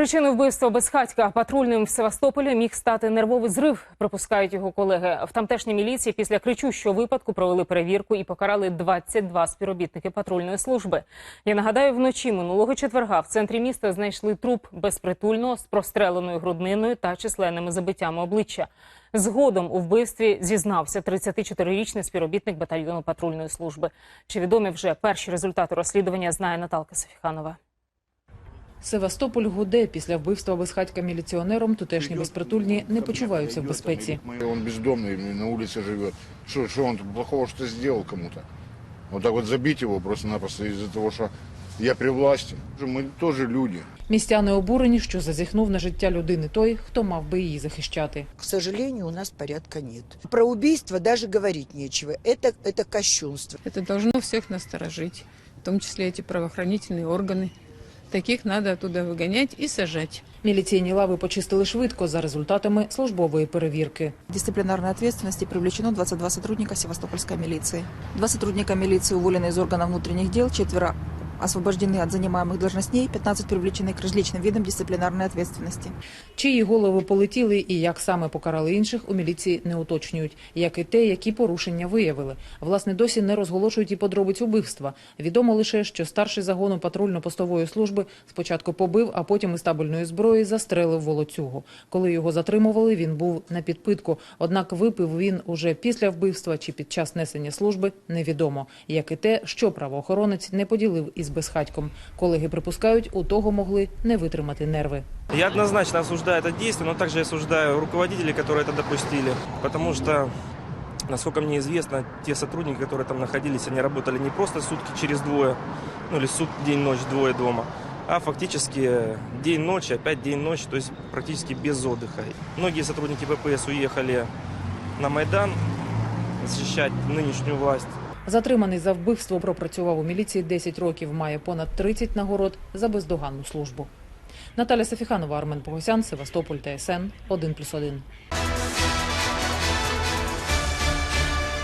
Причиною вбивства безхатька патрульним в Севастополі міг стати нервовий зрив, припускають його колеги. В тамтешній міліції після кричущого випадку провели перевірку і покарали 22 співробітники патрульної служби. Я нагадаю, вночі минулого четверга в центрі міста знайшли труп безпритульного з простреленою грудниною та численними забиттями обличчя. Згодом у вбивстві зізнався 34-річний співробітник батальйону патрульної служби. Чи відомі вже перші результати розслідування, знає Наталка Софіханова. Севастополь гуде після вбивства безхатька міліціонером. Тутешні безпритульні не почуваються в безпеці. Он бездомный, на улице живет. Что, что он тут плохого что сделал кому-то? Вот так вот забить его просто-напросто из-за того, что я при власти. Мы тоже люди. Містяни обурені, що зазіхнув на життя людини той, хто мав би її захищати. К сожалению, у нас порядка нет. Про убийство даже говорить нечего. Это, это кощунство. Это должно всех насторожить, в том числе эти правоохранительные органы. Таких треба туди виганяти і сажати. Міліційні лави почистили швидко за результатами службової перевірки. Дисциплінарної відповідальності привлечено 22 сотрудника Севастопольської міліції. Два сотрудника міліції уволені з органів внутрішніх діл, четверо освобождены от занимаемых должностей, 15 привлечены к различным видам дисциплинарной ответственности. Чиї голови полетіли і як саме покарали інших, у міліції не уточнюють, як і те, які порушення виявили. Власне, досі не розголошують і подробиць убивства. Відомо лише, що старший загону патрульно-постової служби спочатку побив, а потім із табельної зброї застрелив волоцюгу. Коли його затримували, він був на підпитку. Однак випив він уже після вбивства чи під час несення служби невідомо. Як і те, що правоохоронець не поділив із безхатьком. Колеги припускають, у того могли не витримати нерви. Я однозначно осуждаю это действие, но также осуждаю руководителей, которые это допустили. Потому что, насколько мне известно, те сотрудники, которые там находились, они работали не просто сутки через двое, ну или сутки, день-ночь, двое дома, а фактически день-ночь, опять день-ночь, то есть практически без отдыха. Многие сотрудники ППС уехали на Майдан защищать нынешнюю власть. Затриманий за вбивство пропрацював у міліції 10 років, має понад 30 нагород за бездоганну службу. Наталя Сафіханова, Армен Погосян, Севастополь, ТСН 1+,1.